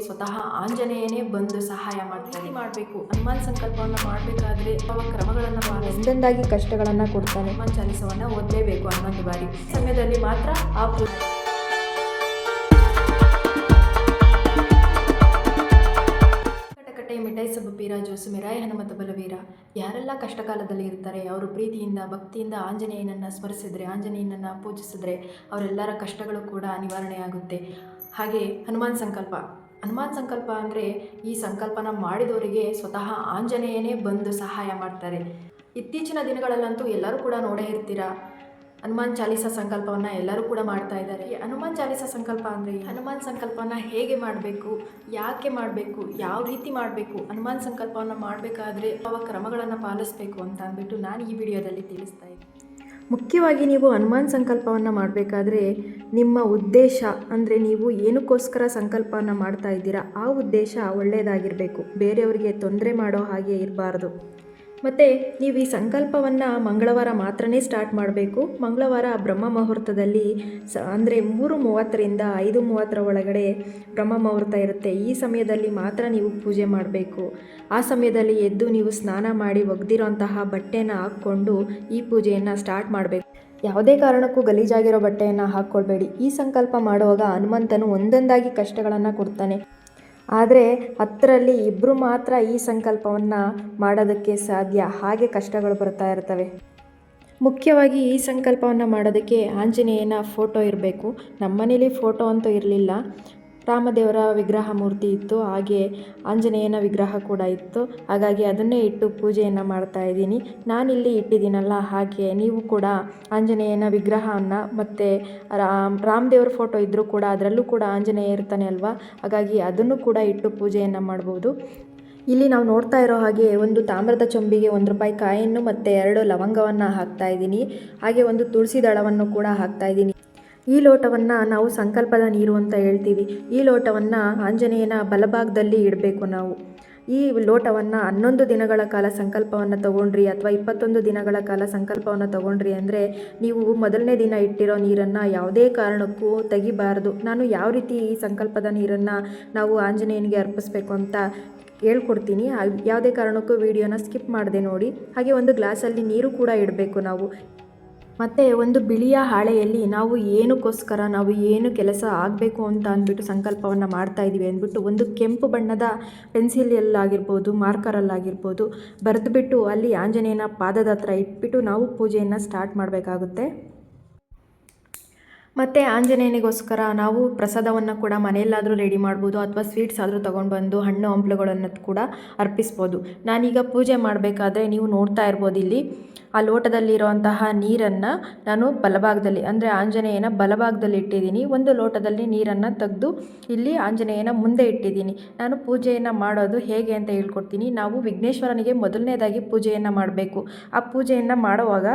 ಸ್ವತಃ ಆಂಜನೇಯನೇ ಬಂದು ಸಹಾಯ ಮಾಡ್ತಾನೆ. ಮಾಡಬೇಕು. ಹನುಮಾನ್ ಸಂಕಲ್ಪವನ್ನು ಮಾಡಬೇಕಾದ್ರೆ ಯಾವ ಕ್ರಮಗಳನ್ನು ಮಾಡಿ ಕಷ್ಟಗಳನ್ನ ಕೊಡ್ತಾನೆ. ಹನುಮಾನ್ ಚಾಲಿಸವನ್ನು ಓದಲೇಬೇಕು ಹನ್ನೊಂದು ಬಾರಿ. ಸಮಯದಲ್ಲಿ ಮಾತ್ರ ಆ ಮಿಠಾಯಿ ಜೋಸು ಮಿರಾಯ ಹನುಮತ ಬಲವೀರ. ಯಾರೆಲ್ಲ ಕಷ್ಟಕಾಲದಲ್ಲಿ ಇರ್ತಾರೆ ಅವರು ಪ್ರೀತಿಯಿಂದ ಭಕ್ತಿಯಿಂದ ಆಂಜನೇಯನನ್ನು ಸ್ಮರಿಸಿದ್ರೆ ಆಂಜನೇಯನನ್ನು ಪೂಜಿಸಿದ್ರೆ ಅವರೆಲ್ಲರ ಕಷ್ಟಗಳು ಕೂಡ ನಿವಾರಣೆ ಆಗುತ್ತೆ ಹಾಗೆ ಹನುಮಾನ್ ಸಂಕಲ್ಪ. ಹನುಮಾನ್ ಸಂಕಲ್ಪ ಅಂದರೆ ಈ ಸಂಕಲ್ಪನ ಮಾಡಿದವರಿಗೆ ಸ್ವತಃ ಆಂಜನೇಯನೇ ಬಂದು ಸಹಾಯ ಮಾಡ್ತಾರೆ. ಇತ್ತೀಚಿನ ದಿನಗಳಲ್ಲಂತೂ ಎಲ್ಲರೂ ಕೂಡ ನೋಡೇ ಇರ್ತೀರ? ಹನುಮಾನ್ ಚಾಲಿಸ ಸಂಕಲ್ಪವನ್ನು ಎಲ್ಲರೂ ಕೂಡ ಮಾಡ್ತಾ ಇದ್ದಾರೆ. ಹನುಮಾನ್ ಚಾಲಿಸ ಸಂಕಲ್ಪ ಅಂದರೆ ಹನುಮಾನ್ ಸಂಕಲ್ಪನ ಹೇಗೆ ಮಾಡಬೇಕು? ಯಾಕೆ ಮಾಡಬೇಕು? ಯಾವ ರೀತಿ ಮಾಡಬೇಕು? ಹನುಮಾನ್ ಸಂಕಲ್ಪವನ್ನು ಮಾಡಬೇಕಾದ್ರೆ ಯಾವ ಕ್ರಮಗಳನ್ನು ಪಾಲಿಸಬೇಕು ಅಂತ ಅಂದ್ಬಿಟ್ಟು ನಾನು ಈ ವಿಡಿಯೋದಲ್ಲಿ ತಿಳಿಸ್ತಾ ಇದ್ದೀನಿ. ಮುಖ್ಯವಾಗಿ ನೀವು ಹನುಮಾನ್ ಸಂಕಲ್ಪವನ್ನು ಮಾಡಬೇಕಾದ್ರೆ ನಿಮ್ಮ ಉದ್ದೇಶ ಅಂದರೆ ನೀವು ಏನಕ್ಕೋಸ್ಕರ ಸಂಕಲ್ಪವನ್ನು ಮಾಡ್ತಾ ಇದ್ದೀರಾ, ಆ ಉದ್ದೇಶ ಒಳ್ಳೆಯದಾಗಿರಬೇಕು ಬೇರೆಯವರಿಗೆ ತೊಂದರೆ ಮಾಡೋ ಹಾಗೆ ಇರಬಾರ್ದು. ಮತ್ತು ನೀವು ಈ ಸಂಕಲ್ಪವನ್ನು ಮಂಗಳವಾರ ಮಾತ್ರನೇ ಸ್ಟಾರ್ಟ್ ಮಾಡಬೇಕು. ಮಂಗಳವಾರ ಬ್ರಹ್ಮ ಮುಹೂರ್ತದಲ್ಲಿ ಸ, ಅಂದರೆ ಮೂರು ಮೂವತ್ತರಿಂದ ಐದು ಮೂವತ್ತರ ಒಳಗಡೆ ಬ್ರಹ್ಮ ಮುಹೂರ್ತ ಇರುತ್ತೆ. ಈ ಸಮಯದಲ್ಲಿ ಮಾತ್ರ ನೀವು ಪೂಜೆ ಮಾಡಬೇಕು. ಆ ಸಮಯದಲ್ಲಿ ಎದ್ದು ನೀವು ಸ್ನಾನ ಮಾಡಿ ಒಗೆದಿರೋಂತಹ ಬಟ್ಟೆನ ಹಾಕ್ಕೊಂಡು ಈ ಪೂಜೆಯನ್ನು ಸ್ಟಾರ್ಟ್ ಮಾಡಬೇಕು. ಯಾವುದೇ ಕಾರಣಕ್ಕೂ ಗಲೀಜಾಗಿರೋ ಬಟ್ಟೆಯನ್ನು ಹಾಕ್ಕೊಳ್ಬೇಡಿ. ಈ ಸಂಕಲ್ಪ ಮಾಡುವಾಗ ಹನುಮಂತನು ಒಂದೊಂದಾಗಿ ಕಷ್ಟಗಳನ್ನು ಕೊಡ್ತಾನೆ. ಆದರೆ ಹತ್ತರಲ್ಲಿ ಇಬ್ಬರು ಮಾತ್ರ ಈ ಸಂಕಲ್ಪವನ್ನು ಮಾಡೋದಕ್ಕೆ ಸಾಧ್ಯ. ಹಾಗೆ ಕಷ್ಟಗಳು ಬರ್ತಾ ಇರ್ತವೆ. ಮುಖ್ಯವಾಗಿ ಈ ಸಂಕಲ್ಪವನ್ನು ಮಾಡೋದಕ್ಕೆ ಆಂಜನೇಯನ ಫೋಟೋ ಇರಬೇಕು. ನಮ್ಮನೇಲಿ ಫೋಟೋ ಅಂತೂ ಇರಲಿಲ್ಲ. ರಾಮದೇವರ ವಿಗ್ರಹ ಮೂರ್ತಿ ಇತ್ತು, ಹಾಗೆ ಆಂಜನೇಯನ ವಿಗ್ರಹ ಕೂಡ ಇತ್ತು. ಹಾಗಾಗಿ ಅದನ್ನೇ ಇಟ್ಟು ಪೂಜೆಯನ್ನು ಮಾಡ್ತಾ ಇದ್ದೀನಿ. ನಾನಿಲ್ಲಿ ಇಟ್ಟಿದ್ದೀನಲ್ಲ, ಹಾಗೆ ನೀವು ಕೂಡ ಆಂಜನೇಯನ ವಿಗ್ರಹವನ್ನು ಮತ್ತು ರಾಮ್, ರಾಮದೇವ್ರ ಫೋಟೋ ಇದ್ದರೂ ಕೂಡ ಅದರಲ್ಲೂ ಕೂಡ ಆಂಜನೇಯ ಇರ್ತಾನೆ ಅಲ್ವಾ? ಹಾಗಾಗಿ ಅದನ್ನು ಕೂಡ ಇಟ್ಟು ಪೂಜೆಯನ್ನು ಮಾಡ್ಬೋದು. ಇಲ್ಲಿ ನಾವು ನೋಡ್ತಾ ಇರೋ ಹಾಗೆ ಒಂದು ತಾಮ್ರದ ಚೊಂಬಿಗೆ ಒಂದು ರೂಪಾಯಿ ಕಾಯನ್ನು ಮತ್ತು ಎರಡು ಲವಂಗವನ್ನು ಹಾಕ್ತಾ ಇದ್ದೀನಿ. ಹಾಗೆ ಒಂದು ತುಳಸಿ ದಳವನ್ನು ಕೂಡ ಹಾಕ್ತಾ ಇದ್ದೀನಿ. ಈ ಲೋಟವನ್ನು ನಾವು ಸಂಕಲ್ಪದ ನೀರು ಅಂತ ಹೇಳ್ತೀವಿ. ಈ ಲೋಟವನ್ನು ಆಂಜನೇಯನ ಬಲಭಾಗದಲ್ಲಿ ಇಡಬೇಕು ನಾವು. ಈ ಲೋಟವನ್ನು ಹನ್ನೊಂದು ದಿನಗಳ ಕಾಲ ಸಂಕಲ್ಪವನ್ನು ತಗೊಂಡ್ರಿ ಅಥವಾ ಇಪ್ಪತ್ತೊಂದು ದಿನಗಳ ಕಾಲ ಸಂಕಲ್ಪವನ್ನು ತಗೊಂಡ್ರಿ ಅಂದರೆ ನೀವು ಮೊದಲನೇ ದಿನ ಇಟ್ಟಿರೋ ನೀರನ್ನು ಯಾವುದೇ ಕಾರಣಕ್ಕೂ ತೆಗಿಬಾರ್ದು. ನಾನು ಯಾವ ರೀತಿ ಈ ಸಂಕಲ್ಪದ ನೀರನ್ನು ನಾವು ಆಂಜನೇಯನಿಗೆ ಅರ್ಪಿಸ್ಬೇಕು ಅಂತ ಹೇಳ್ಕೊಡ್ತೀನಿ. ಯಾವುದೇ ಕಾರಣಕ್ಕೂ ವಿಡಿಯೋನ ಸ್ಕಿಪ್ ಮಾಡದೆ ನೋಡಿ. ಹಾಗೆ ಒಂದು ಗ್ಲಾಸಲ್ಲಿ ನೀರು ಕೂಡ ಇಡಬೇಕು ನಾವು. ಮತ್ತು ಒಂದು ಬಿಳಿಯ ಹಾಳೆಯಲ್ಲಿ ನಾವು ಏನಕ್ಕೋಸ್ಕರ ನಾವು ಏನು ಕೆಲಸ ಆಗಬೇಕು ಅಂತ ಅಂದ್ಬಿಟ್ಟು ಸಂಕಲ್ಪವನ್ನು ಮಾಡ್ತಾ ಇದ್ದೀವಿ ಅಂದ್ಬಿಟ್ಟು ಒಂದು ಕೆಂಪು ಬಣ್ಣದ ಪೆನ್ಸಿಲಲ್ಲಾಗಿರ್ಬೋದು, ಮಾರ್ಕರಲ್ಲಾಗಿರ್ಬೋದು, ಬರೆದುಬಿಟ್ಟು ಅಲ್ಲಿ ಆಂಜನೇಯನ ಪಾದದ ಹತ್ರ ಇಟ್ಬಿಟ್ಟು ನಾವು ಪೂಜೆಯನ್ನು ಸ್ಟಾರ್ಟ್ ಮಾಡಬೇಕಾಗುತ್ತೆ. ಮತ್ತು ಆಂಜನೇಯನಿಗೋಸ್ಕರ ನಾವು ಪ್ರಸಾದವನ್ನು ಕೂಡ ಮನೆಯಲ್ಲಾದರೂ ರೆಡಿ ಮಾಡ್ಬೋದು, ಅಥವಾ ಸ್ವೀಟ್ಸ್ ಆದರೂ ತೊಗೊಂಡು ಬಂದು ಹಣ್ಣು ಹಂಪ್ಲುಗಳನ್ನು ಕೂಡ ಅರ್ಪಿಸ್ಬೋದು. ನಾನೀಗ ಪೂಜೆ ಮಾಡಬೇಕಾದ್ರೆ ನೀವು ನೋಡ್ತಾ ಇರ್ಬೋದು ಇಲ್ಲಿ. ಆ ಲೋಟದಲ್ಲಿರುವಂತಹ ನೀರನ್ನು ನಾನು ಬಲಭಾಗದಲ್ಲಿ ಅಂದರೆ ಆಂಜನೇಯನ ಬಲಭಾಗದಲ್ಲಿ ಇಟ್ಟಿದ್ದೀನಿ. ಒಂದು ಲೋಟದಲ್ಲಿ ನೀರನ್ನು ತೆಗೆದು ಇಲ್ಲಿ ಆಂಜನೇಯನ ಮುಂದೆ ಇಟ್ಟಿದ್ದೀನಿ. ನಾನು ಪೂಜೆಯನ್ನು ಮಾಡೋದು ಹೇಗೆ ಅಂತ ಹೇಳ್ಕೊಡ್ತೀನಿ. ನಾವು ವಿಘ್ನೇಶ್ವರನಿಗೆ ಮೊದಲನೇದಾಗಿ ಪೂಜೆಯನ್ನು ಮಾಡಬೇಕು. ಆ ಪೂಜೆಯನ್ನು ಮಾಡುವಾಗ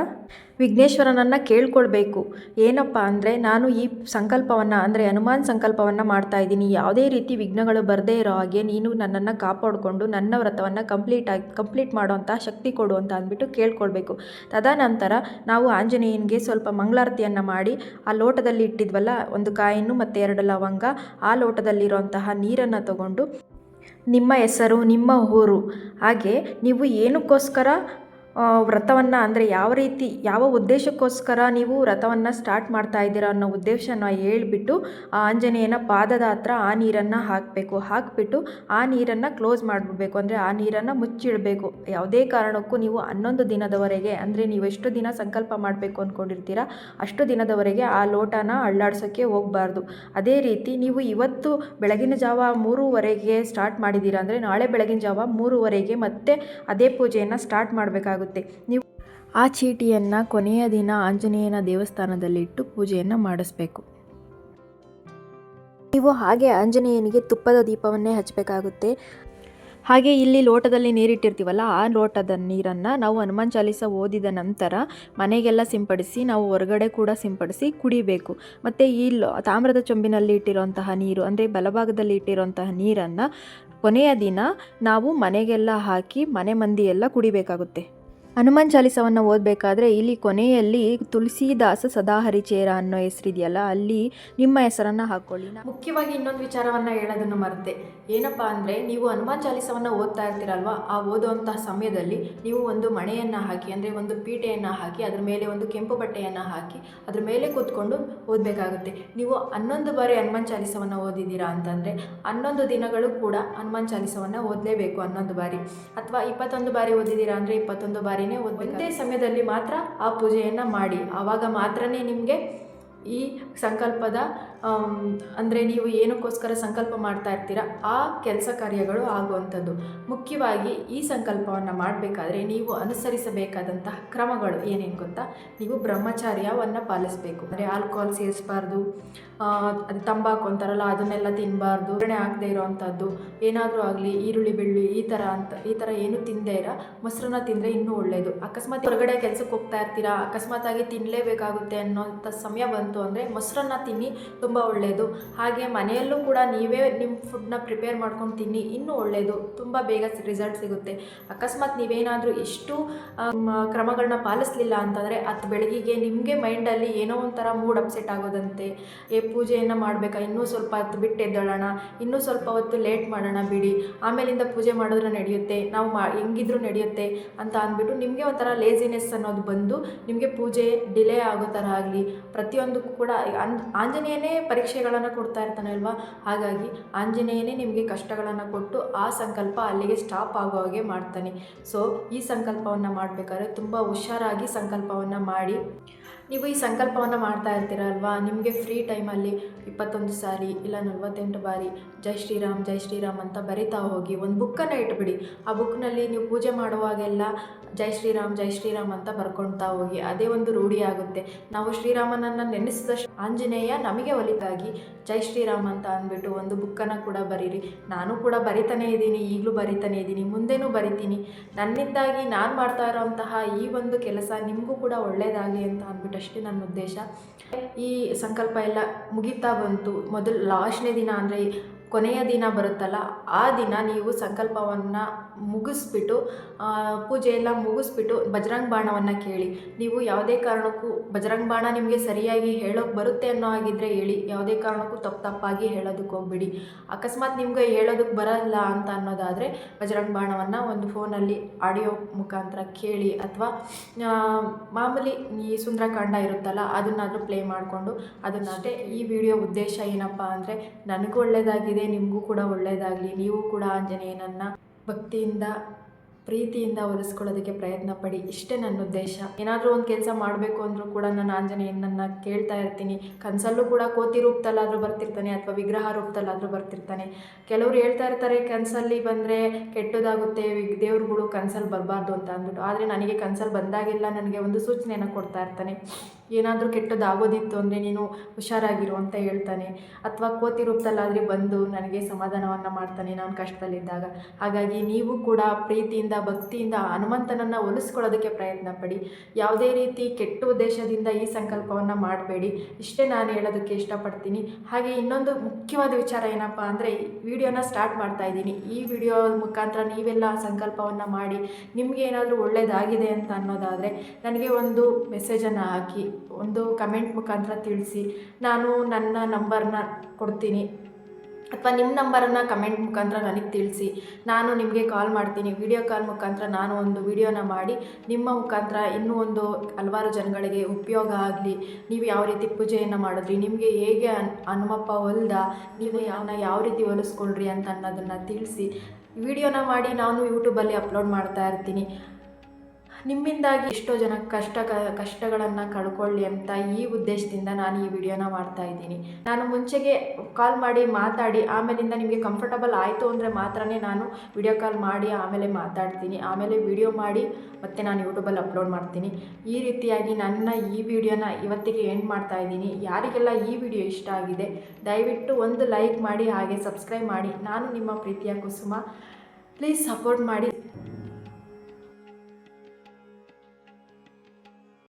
ವಿಘ್ನೇಶ್ವರನನ್ನು ಕೇಳ್ಕೊಳ್ಬೇಕು ಏನಪ್ಪ ಅಂದರೆ ನಾನು ಈ ಸಂಕಲ್ಪವನ್ನು ಅಂದರೆ ಹನುಮಾನ್ ಸಂಕಲ್ಪವನ್ನು ಮಾಡ್ತಾ ಇದ್ದೀನಿ. ಯಾವುದೇ ರೀತಿ ವಿಘ್ನಗಳು ಬರದೇ ಇರೋ ಹಾಗೆ ನೀನು ನನ್ನನ್ನು ಕಾಪಾಡಿಕೊಂಡು ನನ್ನ ವ್ರತವನ್ನು ಕಂಪ್ಲೀಟ್ ಆಗಿ ಕಂಪ್ಲೀಟ್ ಮಾಡುವಂಥ ಶಕ್ತಿ ಕೊಡು ಅಂತ ಅಂದ್ಬಿಟ್ಟು ಕೇಳ್ಕೊಳ್ಬೇಕು. ತದನಂತರ ನಾವು ಆಂಜನೇಯನಿಗೆ ಸ್ವಲ್ಪ ಮಂಗಳಾರತಿಯನ್ನು ಮಾಡಿ ಆ ಲೋಟದಲ್ಲಿ ಇಟ್ಟಿದ್ವಲ್ಲ, ಒಂದು ಕಾಯನ್ನು ಮತ್ತು ಎರಡು ಲವಂಗ, ಆ ಲೋಟದಲ್ಲಿರುವಂತಹ ನೀರನ್ನು ತಗೊಂಡು, ನಿಮ್ಮ ಹೆಸರು, ನಿಮ್ಮ ಊರು, ಹಾಗೆ ನೀವು ಏನಕ್ಕೋಸ್ಕರ ವ್ರತವನ್ನು ಅಂದರೆ ಯಾವ ರೀತಿ, ಯಾವ ಉದ್ದೇಶಕ್ಕೋಸ್ಕರ ನೀವು ವ್ರತವನ್ನು ಸ್ಟಾರ್ಟ್ ಮಾಡ್ತಾ ಇದ್ದೀರಾ ಅನ್ನೋ ಉದ್ದೇಶನ ಹೇಳ್ಬಿಟ್ಟು ಆ ಆಂಜನೇಯನ ಪಾದದ ಹತ್ರ ಆ ನೀರನ್ನು ಹಾಕಬೇಕು. ಹಾಕಿಬಿಟ್ಟು ಆ ನೀರನ್ನು ಕ್ಲೋಸ್ ಮಾಡಿಬಿಡ್ಬೇಕು. ಅಂದರೆ ಆ ನೀರನ್ನು ಮುಚ್ಚಿಡಬೇಕು. ಯಾವುದೇ ಕಾರಣಕ್ಕೂ ನೀವು ಹನ್ನೊಂದು ದಿನದವರೆಗೆ, ಅಂದರೆ ನೀವು ಎಷ್ಟು ದಿನ ಸಂಕಲ್ಪ ಮಾಡಬೇಕು ಅಂದ್ಕೊಂಡಿರ್ತೀರಾ ಅಷ್ಟು ದಿನದವರೆಗೆ ಆ ಲೋಟನ ಅಳ್ಳಾಡ್ಸೋಕ್ಕೆ ಹೋಗಬಾರ್ದು. ಅದೇ ರೀತಿ ನೀವು ಇವತ್ತು ಬೆಳಗಿನ ಜಾವ ಮೂರುವರೆಗೆ ಸ್ಟಾರ್ಟ್ ಮಾಡಿದ್ದೀರಾ ಅಂದರೆ ನಾಳೆ ಬೆಳಗಿನ ಜಾವ ಮೂರುವರೆಗೆ ಮತ್ತೆ ಅದೇ ಪೂಜೆಯನ್ನು ಸ್ಟಾರ್ಟ್ ಮಾಡಬೇಕಾಗುತ್ತೆ. ನೀವು ಆ ಚೀಟಿಯನ್ನು ಕೊನೆಯ ದಿನ ಆಂಜನೇಯನ ದೇವಸ್ಥಾನದಲ್ಲಿಟ್ಟು ಪೂಜೆಯನ್ನು ಮಾಡಿಸ್ಬೇಕು. ನೀವು ಹಾಗೆ ಆಂಜನೇಯನಿಗೆ ತುಪ್ಪದ ದೀಪವನ್ನೇ ಹಚ್ಚಬೇಕಾಗುತ್ತೆ ಹಾಗೆ ಇಲ್ಲಿ ಲೋಟದಲ್ಲಿ ನೀರಿಟ್ಟಿರ್ತೀವಲ್ಲ, ಆ ಲೋಟದ ನೀರನ್ನು ನಾವು ಹನುಮಾನ್ ಚಾಲೀಸ ಓದಿದ ನಂತರ ಮನೆಗೆಲ್ಲ ಸಿಂಪಡಿಸಿ, ನಾವು ಹೊರಗಡೆ ಕೂಡ ಸಿಂಪಡಿಸಿ ಕುಡಿಬೇಕು. ಮತ್ತು ಈ ತಾಮ್ರದ ಚೊಂಬಿನಲ್ಲಿ ಇಟ್ಟಿರುವಂತಹ ನೀರು, ಅಂದರೆ ಬಲಭಾಗದಲ್ಲಿ ಇಟ್ಟಿರೋಂತಹ ನೀರನ್ನು ಕೊನೆಯ ದಿನ ನಾವು ಮನೆಗೆಲ್ಲ ಹಾಕಿ ಮನೆ ಮಂದಿಯೆಲ್ಲ ಕುಡಿಬೇಕಾಗುತ್ತೆ. ಹನುಮಾನ್ ಚಾಲಿಸವನ್ನು ಓದಬೇಕಾದ್ರೆ ಇಲ್ಲಿ ಕೊನೆಯಲ್ಲಿ ತುಳಸಿದಾಸ ಸದಾಹರಿಚೇರ ಅನ್ನೋ ಹೆಸರಿದೆಯಲ್ಲ, ಅಲ್ಲಿ ನಿಮ್ಮ ಹೆಸರನ್ನು ಹಾಕ್ಕೊಳ್ಳಿ ಮುಖ್ಯವಾಗಿ ಇನ್ನೊಂದು ವಿಚಾರವನ್ನು ಹೇಳೋದನ್ನು ಮರೆತೆ. ಏನಪ್ಪ ಅಂದರೆ, ನೀವು ಹನುಮಾನ್ ಚಾಲಿಸವನ್ನು ಓದ್ತಾ ಇರ್ತೀರಲ್ವ? ಆ ಓದುವಂತಹ ಸಮಯದಲ್ಲಿ ನೀವು ಒಂದು ಮಣೆಯನ್ನು ಹಾಕಿ, ಅಂದರೆ ಒಂದು ಪೀಠೆಯನ್ನು ಹಾಕಿ, ಅದರ ಮೇಲೆ ಒಂದು ಕೆಂಪು ಬಟ್ಟೆಯನ್ನು ಹಾಕಿ, ಅದ್ರ ಮೇಲೆ ಕೂತ್ಕೊಂಡು ಓದಬೇಕಾಗುತ್ತೆ. ನೀವು ಹನ್ನೊಂದು ಬಾರಿ ಹನುಮಾನ್ ಚಾಲಿಸವನ್ನು ಓದಿದ್ದೀರಾ ಅಂತಂದರೆ, ಹನ್ನೊಂದು ದಿನಗಳು ಕೂಡ ಹನುಮಾನ್ ಚಾಲಿಸವನ್ನು ಓದಲೇಬೇಕು ಹನ್ನೊಂದು ಬಾರಿ. ಅಥವಾ ಇಪ್ಪತ್ತೊಂದು ಬಾರಿ ಓದಿದ್ದೀರಾ ಅಂದರೆ ಇಪ್ಪತ್ತೊಂದು ಬಾರಿನೇ ಒಂದೇ ಸಮಯದಲ್ಲಿ ಮಾತ್ರ ಆ ಪೂಜೆಯನ್ನು ಮಾಡಿ. ಆವಾಗ ಮಾತ್ರನೇ ನಿಮಗೆ ಈ ಸಂಕಲ್ಪದ ಅಂದರೆ ನೀವು ಏನಕ್ಕೋಸ್ಕರ ಸಂಕಲ್ಪ ಮಾಡ್ತಾ ಇರ್ತೀರ, ಆ ಕೆಲಸ ಕಾರ್ಯಗಳು ಆಗುವಂಥದ್ದು. ಮುಖ್ಯವಾಗಿ ಈ ಸಂಕಲ್ಪವನ್ನು ಮಾಡಬೇಕಾದ್ರೆ ನೀವು ಅನುಸರಿಸಬೇಕಾದಂತಹ ಕ್ರಮಗಳು ಏನೇನು ಗೊತ್ತಾ? ನೀವು ಬ್ರಹ್ಮಚಾರ್ಯವನ್ನು ಪಾಲಿಸಬೇಕು. ಅಂದರೆ ಆಲ್ಕೋಹಾಲ್ ಸೇರಿಸಬಾರ್ದು ಅದು ತಂಬಾಕು ಅಂತಾರಲ್ಲ, ಅದನ್ನೆಲ್ಲ ತಿನ್ನಬಾರ್ದು ಒಗ್ಗರಣೆ ಹಾಕದೇ ಇರೋವಂಥದ್ದು. ಏನಾದರೂ ಆಗಲಿ, ಈರುಳ್ಳಿ ಬೆಳ್ಳಿ ಈ ಥರ ಅಂತ, ಈ ಥರ ಏನು ತಿಂದೇ ಇರ, ಮೊಸರನ್ನ ತಿಂದರೆ ಇನ್ನೂ ಒಳ್ಳೆಯದು ಅಕಸ್ಮಾತ್ ಹೊರಗಡೆ ಕೆಲಸಕ್ಕೆ ಹೋಗ್ತಾ ಇರ್ತೀರಾ ಅಕಸ್ಮಾತ್ ಆಗಿ ತಿನ್ನಲೇಬೇಕಾಗುತ್ತೆ ಅನ್ನೋಂಥ ಸಮಯ ಬಂತು ಅಂದರೆ ಮೊಸರನ್ನ ತಿನ್ನಿ, ತುಂಬ ಒಳ್ಳೆಯದು ಹಾಗೆ ಮನೆಯಲ್ಲೂ ಕೂಡ ನೀವೇ ನಿಮ್ಮ ಫುಡ್ನ ಪ್ರಿಪೇರ್ ಮಾಡ್ಕೊಂಡು ತಿನ್ನಿ, ಇನ್ನೂ ಒಳ್ಳೆಯದು ತುಂಬ ಬೇಗ ರಿಸಲ್ಟ್ ಸಿಗುತ್ತೆ. ಅಕಸ್ಮಾತ್ ನೀವೇನಾದರೂ ಇಷ್ಟು ಕ್ರಮಗಳನ್ನ ಪಾಲಿಸಲಿಲ್ಲ ಅಂತಂದರೆ ಅದು ಬೆಳಗಿಗೆ ನಿಮಗೆ ಮೈಂಡಲ್ಲಿ ಏನೋ ಒಂಥರ ಮೂಡ್ ಅಪ್ಸೆಟ್ ಆಗೋದಂತೆ. ಏ, ಪೂಜೆಯನ್ನು ಮಾಡಬೇಕಾ? ಇನ್ನೂ ಸ್ವಲ್ಪ ಹೊತ್ತು ಬಿಟ್ಟು ಎದ್ದೇಳೋಣ. ಇನ್ನೂ ಸ್ವಲ್ಪ ಹೊತ್ತು ಲೇಟ್ ಮಾಡೋಣ ಬಿಡಿ. ಆಮೇಲಿಂದ ಪೂಜೆ ಮಾಡಿದ್ರೆ ನಡೆಯುತ್ತೆ. ನಾವು ಮಾ, ಹೆಂಗಿದ್ರೂ ನಡೆಯುತ್ತೆ ಅಂತ ಅಂದ್ಬಿಟ್ಟು ನಿಮಗೆ ಒಂಥರ ಲೇಸಿನೆಸ್ ಅನ್ನೋದು ಬಂದು ನಿಮಗೆ ಪೂಜೆ ಡಿಲೇ ಆಗೋ ಥರ ಆಗಲಿ. ಪ್ರತಿಯೊಂದಕ್ಕೂ ಕೂಡ ಆಂಜ್ ಆಂಜನೇಯನೇ ಪರೀಕ್ಷೆಗಳನ್ನು ಕೊಡ್ತಾ ಇರ್ತಾನೆ ಅಲ್ವಾ? ಹಾಗಾಗಿ ಆಂಜನೇಯನೇ ನಿಮಗೆ ಕಷ್ಟಗಳನ್ನು ಕೊಟ್ಟು ಆ ಸಂಕಲ್ಪ ಅಲ್ಲಿಗೆ ಸ್ಟಾಪ್ ಆಗೋ ಹಾಗೆ ಮಾಡ್ತಾನೆ. ಸೊ ಈ ಸಂಕಲ್ಪವನ್ನು ಮಾಡಬೇಕಾದ್ರೆ ತುಂಬ ಹುಷಾರಾಗಿ ಸಂಕಲ್ಪವನ್ನು ಮಾಡಿ ನೀವು ಈ ಸಂಕಲ್ಪವನ್ನು ಮಾಡ್ತಾ ಇರ್ತೀರಲ್ವಾ? ನಿಮಗೆ ಫ್ರೀ ಟೈಮಲ್ಲಿ ಇಪ್ಪತ್ತೊಂದು ಸಾರಿ ಇಲ್ಲ ನಲವತ್ತೆಂಟು ಬಾರಿ ಜೈ ಶ್ರೀರಾಮ್ ಜೈ ಶ್ರೀರಾಮ್ ಅಂತ ಬರಿತಾ ಹೋಗಿ ಒಂದು ಬುಕ್ಕನ್ನು ಇಟ್ಬಿಡಿ. ಆ ಬುಕ್ನಲ್ಲಿ ನೀವು ಪೂಜೆ ಮಾಡುವಾಗೆಲ್ಲ ಜೈ ಶ್ರೀರಾಮ್ ಜೈ ಶ್ರೀರಾಮ್ ಅಂತ ಬರ್ಕೊಳ್ತಾ ಹೋಗಿ. ಅದೇ ಒಂದು ರೂಢಿ ಆಗುತ್ತೆ. ನಾವು ಶ್ರೀರಾಮನನ್ನು ನೆನೆಸಿದಷ್ಟು ಆಂಜನೇಯ ನಮಗೆ ಒಲಿತಾಗಿ ಜೈ ಶ್ರೀರಾಮ್ ಅಂತ ಅಂದ್ಬಿಟ್ಟು ಒಂದು ಬುಕ್ಕನ್ನು ಕೂಡ ಬರೀರಿ. ನಾನು ಕೂಡ ಬರಿತಾನೇ ಇದ್ದೀನಿ, ಈಗಲೂ ಬರಿತಾನೇ ಇದ್ದೀನಿ, ಮುಂದೆನೂ ಬರಿತೀನಿ. ನನ್ನಿಂದಾಗಿ ನಾನು ಮಾಡ್ತಾ ಇರೋಂತಹ ಈ ಒಂದು ಕೆಲಸ ನಿಮಗೂ ಕೂಡ ಒಳ್ಳೆಯದಾಗಲಿ ಅಂತ ಅಂದ್ಬಿಟ್ಟು ಅಷ್ಟೇ ನನ್ನ ಉದ್ದೇಶ. ಈ ಸಂಕಲ್ಪ ಎಲ್ಲ ಮುಗಿತಾ ಬಂತು. ಮೊದಲು ಲಾಸ್ಟ್ನೇ ದಿನ ಅಂದರೆ ಕೊನೆಯ ದಿನ ಬರುತ್ತಲ್ಲ ಆ ದಿನ ನೀವು ಸಂಕಲ್ಪವನ್ನು ಮುಗಿಸ್ಬಿಟ್ಟು ಪೂಜೆಯೆಲ್ಲ ಪೂಜೆ ಎಲ್ಲ ಮುಗಿಸ್ಬಿಟ್ಟು ಬಜರಂಗ್ ಬಾಣವನ್ನು ಕೇಳಿ. ನೀವು ಯಾವುದೇ ಕಾರಣಕ್ಕೂ ಬಜರಂಗ್ ಬಾಣ ನಿಮಗೆ ಸರಿಯಾಗಿ ಹೇಳೋಕೆ ಬರುತ್ತೆ ಅನ್ನೋ ಆಗಿದ್ದರೆ ಹೇಳಿ. ಯಾವುದೇ ಕಾರಣಕ್ಕೂ ತಪ್ಪು ತಪ್ಪಾಗಿ ಹೇಳೋದಕ್ಕೆ ಹೋಗ್ಬಿಡಿ. ಅಕಸ್ಮಾತ್ ನಿಮಗೆ ಹೇಳೋದಕ್ಕೆ ಬರಲ್ಲ ಅಂತ ಅನ್ನೋದಾದರೆ ಬಜರಂಗ್ ಬಾಣವನ್ನು ಒಂದು ಫೋನಲ್ಲಿ ಆಡಿಯೋ ಮುಖಾಂತರ ಕೇಳಿ. ಅಥವಾ ಮಾಮೂಲಿ ಈ ಸುಂದರಕಾಂಡ ಇರುತ್ತಲ್ಲ ಅದನ್ನಾದರೂ ಪ್ಲೇ ಮಾಡಿಕೊಂಡು ಅದನ್ನಷ್ಟೇ ಈ ವಿಡಿಯೋ ಉದ್ದೇಶ ಏನಪ್ಪ ಅಂದರೆ ನನಗೂ ಒಳ್ಳೆಯದಾಗಿದೆ ನಿಮಗೂ ಕೂಡ ಒಳ್ಳೆಯದಾಗಲಿ ನೀವು ಕೂಡ ಆಂಜನೇಯನನ್ನು ಭಕ್ತಿಯಿಂದ, ಪ್ರೀತಿಯಿಂದ ಒಲಿಸ್ಕೊಳ್ಳೋದಕ್ಕೆ ಪ್ರಯತ್ನ ಪಡಿ. ಇಷ್ಟೇ ನನ್ನ ಉದ್ದೇಶ. ಏನಾದರೂ ಒಂದು ಕೆಲಸ ಮಾಡಬೇಕು ಅಂದರೂ ಕೂಡ ನಾನು ಆಂಜನೇಯನನ್ನು ಕೇಳ್ತಾ ಇರ್ತೀನಿ. ಕನಸಲ್ಲೂ ಕೂಡ ಕೋತಿ ರೂಪದಲ್ಲಾದರೂ ಬರ್ತಿರ್ತಾನೆ ಅಥವಾ ವಿಗ್ರಹ ರೂಪದಲ್ಲಾದರೂ ಬರ್ತಿರ್ತಾನೆ. ಕೆಲವರು ಹೇಳ್ತಾ ಇರ್ತಾರೆ, ಕನಸಲ್ಲಿ ಬಂದರೆ ಕೆಟ್ಟದಾಗುತ್ತೆ ದೇವ್ರುಗಳು ಕನಸಲ್ಲಿ ಬರಬಾರ್ದು ಅಂತ ಅಂದ್ಬಿಟ್ಟು. ಆದರೆ ನನಗೆ ಕನಸಲ್ಲಿ ಬಂದಾಗೆಲ್ಲ ನನಗೆ ಒಂದು ಸೂಚನೆಯನ್ನು ಕೊಡ್ತಾ ಇರ್ತಾನೆ. ಏನಾದರೂ ಕೆಟ್ಟದಾಗೋದಿತ್ತು ಅಂದರೆ ನೀನು ಹುಷಾರಾಗಿರು ಅಂತ ಹೇಳ್ತಾನೆ. ಅಥವಾ ಕೋತಿ ರೂಪದಲ್ಲಾದರೆ ಬಂದು ನನಗೆ ಸಮಾಧಾನವನ್ನು ಮಾಡ್ತಾನೆ ನಾನು ಕಷ್ಟದಲ್ಲಿದ್ದಾಗ. ಹಾಗಾಗಿ ನೀವು ಕೂಡ ಪ್ರೀತಿಯಿಂದ, ಭಕ್ತಿಯಿಂದ ಹನುಮಂತನನ್ನು ಒಲಿಸ್ಕೊಳ್ಳೋದಕ್ಕೆ ಪ್ರಯತ್ನ ಪಡಿ. ಯಾವುದೇ ರೀತಿ ಕೆಟ್ಟ ಉದ್ದೇಶದಿಂದ ಈ ಸಂಕಲ್ಪವನ್ನು ಮಾಡಬೇಡಿ. ಇಷ್ಟೇ ನಾನು ಹೇಳೋದಕ್ಕೆ ಇಷ್ಟಪಡ್ತೀನಿ. ಹಾಗೆ ಇನ್ನೊಂದು ಮುಖ್ಯವಾದ ವಿಚಾರ ಏನಪ್ಪ ಅಂದರೆ ವಿಡಿಯೋನ ಸ್ಟಾರ್ಟ್ ಮಾಡ್ತಾ ಇದ್ದೀನಿ. ಈ ವಿಡಿಯೋ ಮುಖಾಂತರ ನೀವೆಲ್ಲ ಸಂಕಲ್ಪವನ್ನು ಮಾಡಿ ನಿಮಗೆ ಏನಾದರೂ ಒಳ್ಳೆಯದಾಗಿದೆ ಅಂತ ಅನ್ನೋದಾದರೆ ನನಗೆ ಒಂದು ಮೆಸೇಜನ್ನು ಹಾಕಿ. ಒಂದು ಕಮೆಂಟ್ ಮುಖಾಂತರ ತಿಳಿಸಿ. ನಾನು ನನ್ನ ನಂಬರ್ನ ಕೊಡ್ತೀನಿ. ಅಥವಾ ನಿಮ್ಮ ನಂಬರನ್ನು ಕಮೆಂಟ್ ಮುಖಾಂತರ ನನಗೆ ತಿಳಿಸಿ. ನಾನು ನಿಮಗೆ ಕಾಲ್ ಮಾಡ್ತೀನಿ. ವಿಡಿಯೋ ಕಾಲ್ ಮುಖಾಂತರ ನಾನು ಒಂದು ವಿಡಿಯೋನ ಮಾಡಿ ನಿಮ್ಮ ಮುಖಾಂತರ ಇನ್ನೂ ಒಂದು ಹಲವಾರು ಜನಗಳಿಗೆ ಉಪಯೋಗ ಆಗಲಿ. ನೀವು ಯಾವ ರೀತಿ ಪೂಜೆಯನ್ನು ಮಾಡಿದ್ರಿ, ನಿಮಗೆ ಹೇಗೆ ಅನ್, ಹನುಮಪ್ಪ ಹೊಲ್ದ, ನೀವು ಯಾವನ್ನ ಯಾವ ರೀತಿ ಹೊಲಿಸ್ಕೊಳ್ರಿ ಅಂತ ಅನ್ನೋದನ್ನು ತಿಳಿಸಿ. ವಿಡಿಯೋನ ಮಾಡಿ ನಾನು ಯೂಟ್ಯೂಬಲ್ಲಿ ಅಪ್ಲೋಡ್ ಮಾಡ್ತಾ ಇರ್ತೀನಿ. ನಿಮ್ಮಿಂದಾಗಿ ಎಷ್ಟೋ ಜನ ಕಷ್ಟ ಕಷ್ಟಗಳನ್ನು ಕಳ್ಕೊಳ್ಳಿ ಅಂತ ಈ ಉದ್ದೇಶದಿಂದ ನಾನು ಈ ವಿಡಿಯೋನ ಮಾಡ್ತಾ ಇದ್ದೀನಿ. ನಾನು ಮುಂಚೆಗೆ ಕಾಲ್ ಮಾಡಿ ಮಾತಾಡಿ, ಆಮೇಲಿಂದ ನಿಮಗೆ ಕಂಫರ್ಟಬಲ್ ಆಯಿತು ಅಂದರೆ ಮಾತ್ರನೇ ನಾನು ವಿಡಿಯೋ ಕಾಲ್ ಮಾಡಿ, ಆಮೇಲೆ ಮಾತಾಡ್ತೀನಿ. ಆಮೇಲೆ ವಿಡಿಯೋ ಮಾಡಿ, ಮತ್ತೆ ನಾನು ಯೂಟ್ಯೂಬಲ್ಲಿ ಅಪ್ಲೋಡ್ ಮಾಡ್ತೀನಿ. ಈ ರೀತಿಯಾಗಿ ನನ್ನ ಈ ವಿಡಿಯೋನ ಇವತ್ತಿಗೆ ಎಂಡ್ ಮಾಡ್ತಾ ಇದ್ದೀನಿ. ಯಾರಿಗೆಲ್ಲ ಈ ವಿಡಿಯೋ ಇಷ್ಟ ಆಗಿದೆ, ದಯವಿಟ್ಟು ಒಂದು ಲೈಕ್ ಮಾಡಿ, ಹಾಗೆ ಸಬ್ಸ್ಕ್ರೈಬ್ ಮಾಡಿ. ನಾನು ನಿಮ್ಮ ಪ್ರೀತಿಯ ಕುಸುಮ. ಪ್ಲೀಸ್ ಸಪೋರ್ಟ್ ಮಾಡಿ.